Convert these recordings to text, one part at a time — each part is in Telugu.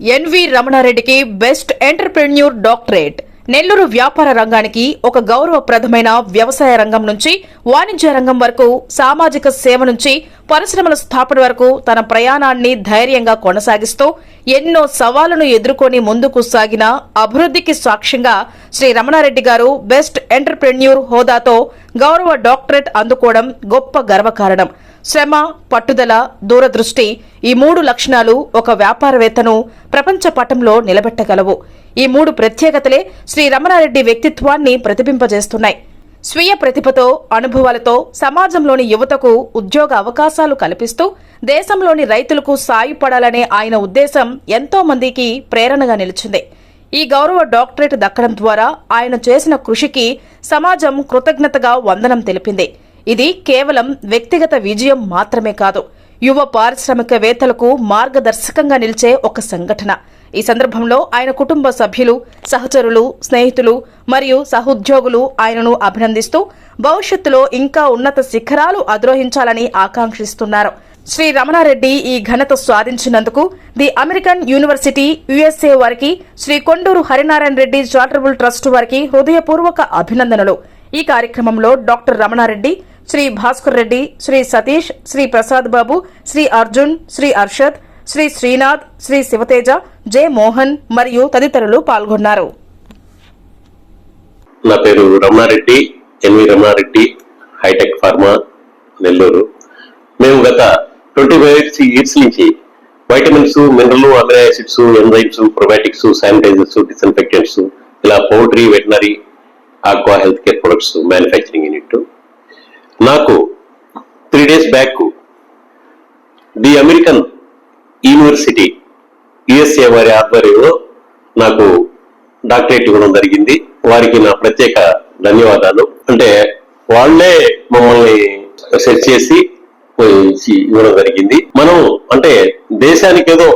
ఎన్వి రమణారెడ్డికి బెస్ట్ ఎంటర్ప్రెన్యూర్ డాక్టరేట్. నెల్లూరు వ్యాపార రంగానికి ఒక గౌరవప్రదమైన వ్యవసాయ రంగం నుంచి వాణిజ్య రంగం వరకు సామాజిక సేవ నుంచి పరిశ్రమల స్థాపన వరకు తన ప్రయాణాన్ని ధైర్యంగా కొనసాగిస్తూ ఎన్నో సవాళ్ళను ఎదుర్కొని ముందుకు సాగిన అభివృద్ధికి సాక్ష్యంగా శ్రీ రమణారెడ్డి గారు బెస్ట్ ఎంటర్ప్రెన్యూర్ హోదాతో గౌరవ డాక్టరేట్ అందుకోవడం గొప్ప గర్వకారణం. శ్రమ పట్టుదల దూరదృష్టి ఈ మూడు లక్షణాలు ఒక వ్యాపారవేత్తను ప్రపంచ పటంలో నిలబెట్టగలవు. ఈ మూడు ప్రత్యేకతలే శ్రీ రమణారెడ్డి వ్యక్తిత్వాన్ని ప్రతిబింబజేస్తున్నాయి. స్వీయ ప్రతిభతో అనుభవాలతో సమాజంలోని యువతకు ఉద్యోగ అవకాశాలు కల్పిస్తూ దేశంలోని రైతులకు సాయపడాలనే ఆయన ఉద్దేశం ఎంతో మందికి ప్రేరణగా నిలిచింది. ఈ గౌరవ డాక్టరేట్ దక్కడం ద్వారా ఆయన చేసిన కృషికి సమాజం కృతజ్ఞతగా వందనం తెలిపింది. ఇది కేవలం వ్యక్తిగత విజయం మాత్రమే కాదు. యువ పారిశ్రామికవేత్తలకు మార్గదర్శకంగా నిలిచే ఒక సంఘటన. ఈ సందర్భంలో ఆయన కుటుంబ సభ్యులు సహచరులు స్నేహితులు మరియు సహోద్యోగులు ఆయనను అభినందిస్తూ భవిష్యత్తులో ఇంకా ఉన్నత శిఖరాలు అధిరోహించాలని ఆకాంక్షిస్తున్నారు. శ్రీ రమణారెడ్డి ఈ ఘనత సాధించినందుకు ది అమెరికన్ యూనివర్సిటీ యుఎస్ఏ వారికి శ్రీ కొండూరు హరినారాయణ రెడ్డి చారిటబుల్ ట్రస్ట్ వారికి హృదయపూర్వక అభినందనలు. ఈ కార్యక్రమంలో డాక్టర్ రమణారెడ్డి శ్రీ భాస్కర్ రెడ్డి శ్రీ సతీష్ శ్రీ ప్రసాద్ బాబు శ్రీ అర్జున్ శ్రీ అర్షద్ శ్రీ శ్రీనాథ్ శ్రీ శివతేజ జే మోహన్ మరియు తదితరులు పాల్గొన్నారు. నా పేరు Ramanareddy NV Ramanareddy hitech pharma Nellore. మేము గత ట్వంటీ ఫైవ్ ఇయర్స్ ఇయర్స్ నుంచి vitamins mineral amino acids enzymes probiotics sanitizers disinfectants ఇలా poultry veterinary aqua health care products manufacturing unit నాకు three days back the American university USA వారి ఆధ్వర్యంలో నాకు డాక్టరేట్ ఇవ్వడం జరిగింది. వారికి నా ప్రత్యేక ధన్యవాదాలు. అంటే వాళ్ళే మమ్మల్ని సెర్చ్ చేసి ఇవ్వడం జరిగింది. మనం అంటే దేశానికి ఏదో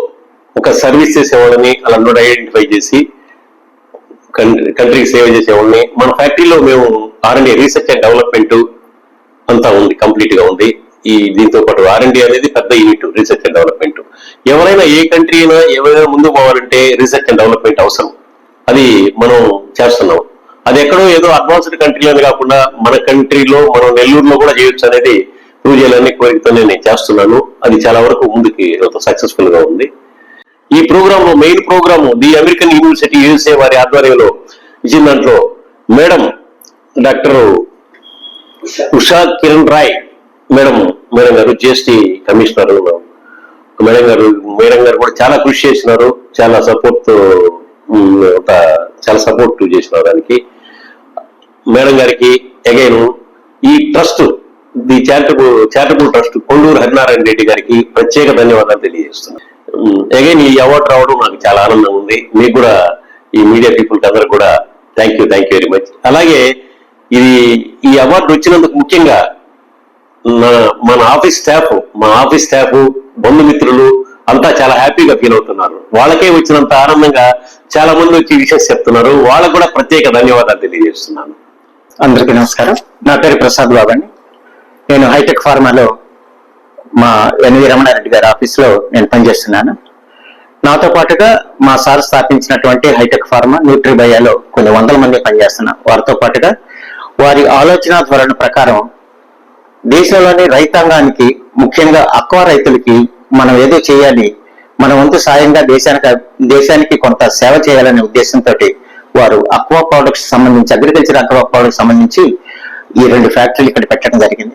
ఒక సర్వీస్ చేసేవాళ్ళని అలా ఐడెంటిఫై చేసి కంట్రీ కంట్రీకి సేవ చేసేవాళ్ళని మన ఫ్యాక్టరీలో మేము ఆర్ఎండి రీసెర్చ్ అండ్ డెవలప్మెంట్ అంతా ఉంది కంప్లీట్గా ఉంది. ఈ దీంతో పాటు ఆర్ఎండి అనేది పెద్ద యూనిట్ రీసెర్చ్ అండ్ డెవలప్మెంట్ ఎవరైనా ఏ కంట్రీ అయినా ఎవరైనా ముందు పోవాలంటే రీసెర్చ్ అండ్ డెవలప్మెంట్ అవసరం. అది మనం చేస్తున్నాం. అది ఎక్కడో ఏదో అడ్వాన్స్డ్ కంట్రీలోనే కాకుండా మన కంట్రీలో మనం నెల్లూరులో కూడా చేయొచ్చు అనేది ప్రూవ్ చేయాలని కోరికతోనే నేను చేస్తున్నాను. అది చాలా వరకు ముందుకి సక్సెస్ఫుల్గా ఉంది. ఈ ప్రోగ్రామ్లో main program the American university USA వారి ఆధ్వర్యంలో ఇచ్చిన దాంట్లో madam doctor Usha Kiran Rai madam madam గారు జిఎస్టీ కమిషనర్ మేడం. గారు మేడం గారు కూడా చాలా కృషి చేసినారు చాలా సపోర్ట్ ఒక చాలా సపోర్ట్ చేసినారు దానికి. మేడం గారికి అగైన్ ఈ trust the charitable charitable trust Konduru Harinarayana Reddy గారికి ప్రత్యేక ధన్యవాదాలు తెలియజేస్తున్నాను. అగైన్ ఈ అవార్డు రావడం నాకు చాలా ఆనందం ఉంది. మీకు కూడా ఈ మీడియా పీపుల్ అందరూ కూడా thank you thank you very much అలాగే ఇది ఈ అవార్డు వచ్చినందుకు ముఖ్యంగా మన ఆఫీస్ స్టాఫ్ మా ఆఫీస్ స్టాఫ్ బంధుమిత్రులు అంతా చాలా హ్యాపీగా ఫీల్ అవుతున్నారు. వాళ్ళకే వచ్చినంత ఆనందంగా చాలా మంది వచ్చి విషయం చెప్తున్నారు. వాళ్ళకు కూడా ప్రత్యేక ధన్యవాదాలు తెలియజేస్తున్నాను. అందరికీ నమస్కారం. నా పేరు ప్రసాద్ బాబు అండి. నేను హైటెక్ ఫార్మాలో మా ఎన్వి రమణారెడ్డి గారి ఆఫీస్లో నేను పనిచేస్తున్నాను. నాతో పాటుగా మా సార్ స్థాపించినటువంటి హైటెక్ ఫార్మా న్యూట్రిబయాలో కొన్ని వందల మంది పనిచేస్తున్నాం వారితో పాటుగా వారి ఆలోచన ధోరణి ప్రకారం దేశంలోని రైతాంగానికి ముఖ్యంగా అక్వా రైతులకి మనం ఏదో చేయాలి మన వంతు సాయంగా దేశానికి దేశానికి కొంత సేవ చేయాలనే ఉద్దేశంతో వారు అక్వా ప్రొడక్ట్స్ సంబంధించి అగ్రికల్చర్ అక్వా ప్రొడక్ట్స్ సంబంధించి ఈ రెండు ఫ్యాక్టరీలు ఇక్కడ పెట్టడం జరిగింది.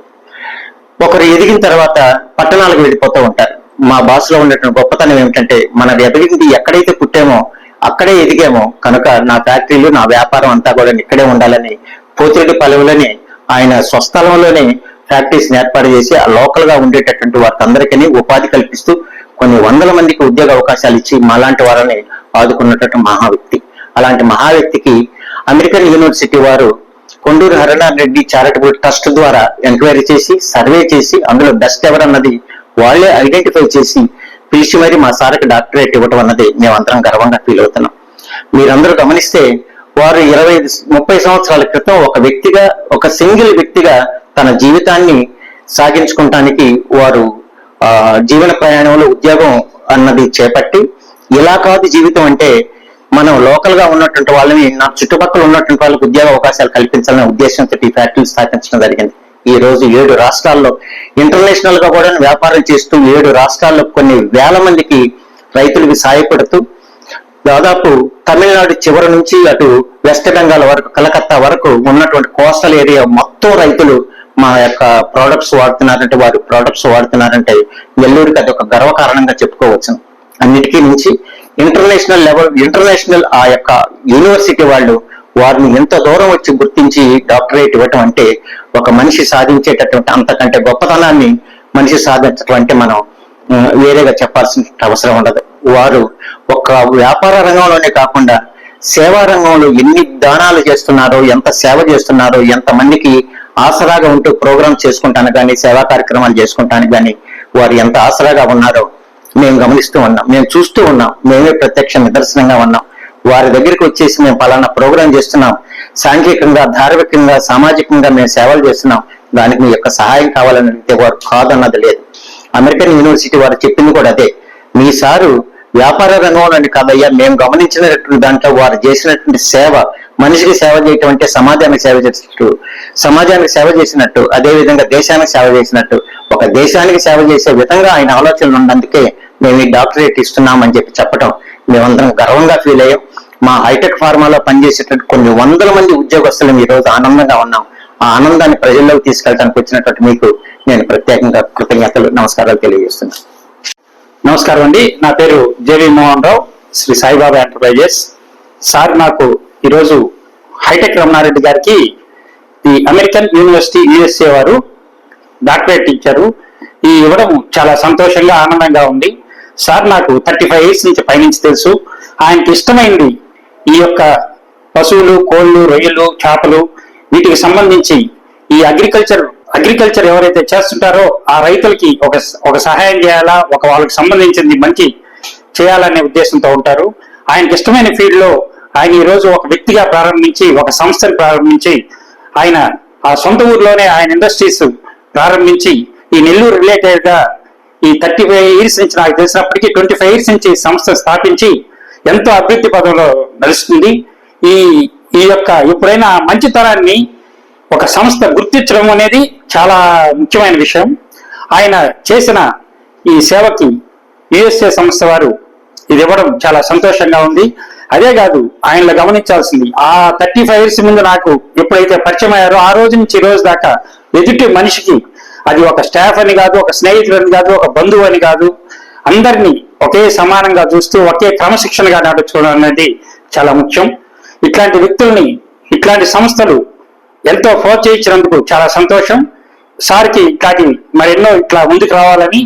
ఒకరు ఎదిగిన తర్వాత పట్టణాలకు వెళ్ళిపోతూ ఉంటారు. మా భాషలో ఉన్నటువంటి గొప్పతనం ఏమిటంటే మన ఎదిగింది ఎక్కడైతే పుట్టామో అక్కడే ఎదిగామో కనుక నా ఫ్యాక్టరీలు నా వ్యాపారం అంతా కూడా ఇక్కడే ఉండాలని పోతిరెడ్డి పలువులని ఆయన స్వస్థలంలోనే ఫ్యాక్టరీస్ ఏర్పాటు చేసి ఆ లోకల్గా ఉండేటటువంటి వారికి ఉపాధి కల్పిస్తూ కొన్ని వందల మందికి ఉద్యోగ అవకాశాలు ఇచ్చి మాలాంటి వారిని ఆదుకున్నటువంటి మహా వ్యక్తి అలాంటి మహా వ్యక్తికి అమెరికన్ యూనివర్సిటీ వారు కొండూరు హరినారాయణ రెడ్డి చారిటబుల్ ట్రస్ట్ ద్వారా ఎంక్వైరీ చేసి సర్వే చేసి అందులో బెస్ట్ ఎవరన్నది వాళ్ళే ఐడెంటిఫై చేసి పిలిచి మరి మా సార్కి డాక్టరేట్ ఇవ్వటం అన్నది మేమందరం గర్వంగా ఫీల్ అవుతున్నాం. మీరందరూ గమనిస్తే వారు ఇరవై ఐదు ముప్పై సంవత్సరాల క్రితం ఒక వ్యక్తిగా ఒక సింగిల్ వ్యక్తిగా తన జీవితాన్ని సాగించుకోవటానికి వారు ఆ, జీవన ప్రయాణంలో ఉద్యోగం అన్నది చేపట్టి ఇలా కాదు జీవితం అంటే మనం లోకల్గా ఉన్నటువంటి వాళ్ళని నా చుట్టుపక్కల ఉన్నటువంటి వాళ్ళకి ఉద్యోగ అవకాశాలు కల్పించాలనే ఉద్దేశంతో ఈ ఫ్యాక్టరీలు స్థాపించడం జరిగింది. ఈ రోజు ఏడు రాష్ట్రాల్లో ఇంటర్నేషనల్గా కూడా వ్యాపారం చేస్తూ ఏడు రాష్ట్రాల్లో కొన్ని వేల మందికి రైతులకు సాయపడుతూ దాదాపు తమిళనాడు చివరి నుంచి అటు వెస్ట్ బెంగాల్ వరకు కలకత్తా వరకు ఉన్నటువంటి కోస్టల్ ఏరియా మొత్తం రైతులు మా యొక్క ప్రోడక్ట్స్ వాడుతున్నారంటే వారి ప్రోడక్ట్స్ వాడుతున్నారంటే నెల్లూరుకి అది ఒక గర్వకారణంగా చెప్పుకోవచ్చు అన్నిటికీ నుంచి ఇంటర్నేషనల్ లెవెల్ ఇంటర్నేషనల్ ఆ యొక్క యూనివర్సిటీ వాళ్ళు వారిని ఎంత దూరం వచ్చి గుర్తించి డాక్టరేట్ ఇవ్వటం అంటే ఒక మనిషి సాధించేటటువంటి అంతకంటే గొప్పతనాన్ని మనిషి సాధించటం అంటే మనం వేరేగా చెప్పాల్సిన అవసరం ఉండదు. వారు ఒక వ్యాపార రంగంలోనే కాకుండా సేవా రంగంలో ఎన్ని దానాలు చేస్తున్నారో ఎంత సేవ చేస్తున్నారో ఎంత మందికి ఆసరాగా ఉంటూ ప్రోగ్రామ్ చేసుకుంటాను కానీ సేవా కార్యక్రమాలు చేసుకుంటాను కానీ వారు ఎంత ఆసరాగా ఉన్నారో మేము గమనిస్తూ ఉన్నాం. మేము చూస్తూ ఉన్నాం. మేమే ప్రత్యక్ష నిదర్శనంగా ఉన్నాం. వారి దగ్గరికి వచ్చేసి మేము పలానా ప్రోగ్రాం చేస్తున్నాం. సాంఘికంగా ధార్మికంగా సామాజికంగా మేము సేవలు చేస్తున్నాం. దానికి మీ యొక్క సహాయం కావాలని అడిగితే వారు కాదన్నది లేదు. అమెరికన్ యూనివర్సిటీ వారు చెప్పింది కూడా అదే. మీ సారు వ్యాపార రంగంలోని కాదయ్యా మేము గమనించినటువంటి దాంట్లో వారు చేసినటువంటి సేవ మనిషికి సేవ చేయటం అంటే సమాజానికి సేవ చేసినట్టు సమాజానికి సేవ చేసినట్టు అదే విధంగా దేశానికి సేవ చేసినట్టు ఒక దేశానికి సేవ చేసే విధంగా ఆయన ఆలోచనలు ఉన్నందుకే మేము ఈ డాక్టరేట్ ఇస్తున్నామని చెప్పి చెప్పడం మేమందరం గర్వంగా ఫీల్ అయ్యాం. మా హైటెక్ ఫార్మాలో పనిచేసేటటువంటి కొన్ని వందల మంది ఉద్యోగస్తులు ఈ రోజు ఆనందంగా ఉన్నాం. ఆ ఆనందాన్ని ప్రజల్లోకి తీసుకెళ్ళడానికి వచ్చినటువంటి మీకు నేను ప్రత్యేకంగా కృతజ్ఞతలు నమస్కారాలు తెలియజేస్తున్నాను. నమస్కారం అండి. నా పేరు JV Mohan Rao Shri Saibaba enterprises. Sir నాకు ఈరోజు హైటెక్ రమణారెడ్డి గారికి ఈ అమెరికన్ యూనివర్సిటీ యుఎస్ఏ వారు డాక్టరేట్ ఇచ్చారు. ఈ ఇవ్వడం చాలా సంతోషంగా ఆనందంగా ఉంది. సార్ నాకు థర్టీ ఫైవ్ ఇయర్స్ నుంచి పైనుంచి తెలుసు. ఆయనకి ఇష్టమైంది ఈ యొక్క పశువులు కోళ్ళు రొయ్యలు చేపలు వీటికి సంబంధించి ఈ అగ్రికల్చర్ అగ్రికల్చర్ ఎవరైతే చేస్తుంటారో ఆ రైతులకి ఒక ఒక సహాయం చేయాలా? ఒక వాళ్ళకి సంబంధించింది మంచి చేయాలనే ఉద్దేశంతో ఉంటారు. ఆయనకి ఇష్టమైన ఫీల్డ్లో ఆయన ఈ రోజు ఒక వ్యక్తిగా ప్రారంభించి ఒక సంస్థను ప్రారంభించి ఆయన ఆ సొంత ఊర్లోనే ఆయన ఇండస్ట్రీస్ ప్రారంభించి ఈ నెల్లూరు రిలేటెడ్గా ఈ థర్టీ ఫైవ్ ఇయర్స్ నుంచి నాకు తెలిసినప్పటికీ ట్వంటీ ఫైవ్ ఇయర్స్ నుంచి సంస్థ స్థాపించి ఎంతో అభివృద్ధి పదంలో నడుస్తుంది. ఈ ఈ యొక్క ఎప్పుడైనా మంచి తరాన్ని ఒక సంస్థ గుర్తించడం అనేది చాలా ముఖ్యమైన విషయం. ఆయన చేసిన ఈ సేవకి యుఎస్ఏ సంస్థ వారు ఇది ఇవ్వడం చాలా సంతోషంగా ఉంది. అదే కాదు ఆయనలో గమనించాల్సింది ఆ థర్టీ ఫైవ్ ఇయర్స్ ముందు నాకు ఎప్పుడైతే పరిచయం అయ్యారో ఆ రోజు నుంచి ఈ రోజు దాకా ఎదుటి మనిషికి అది ఒక స్టాఫ్ అని కాదు ఒక స్నేహితుడు అని కాదు ఒక బంధువు అని కాదు అందరినీ ఒకే సమానంగా చూస్తూ ఒకే క్రమశిక్షణగా నడుచుకోవడం అనేది చాలా ముఖ్యం. ఇట్లాంటి వ్యక్తుల్ని ఇట్లాంటి సంస్థలు ఎంతో ప్రోత్సహించినందుకు చాలా సంతోషం. సార్కి ఇట్లాంటి మరెన్నో ఇట్లా ముందుకు రావాలని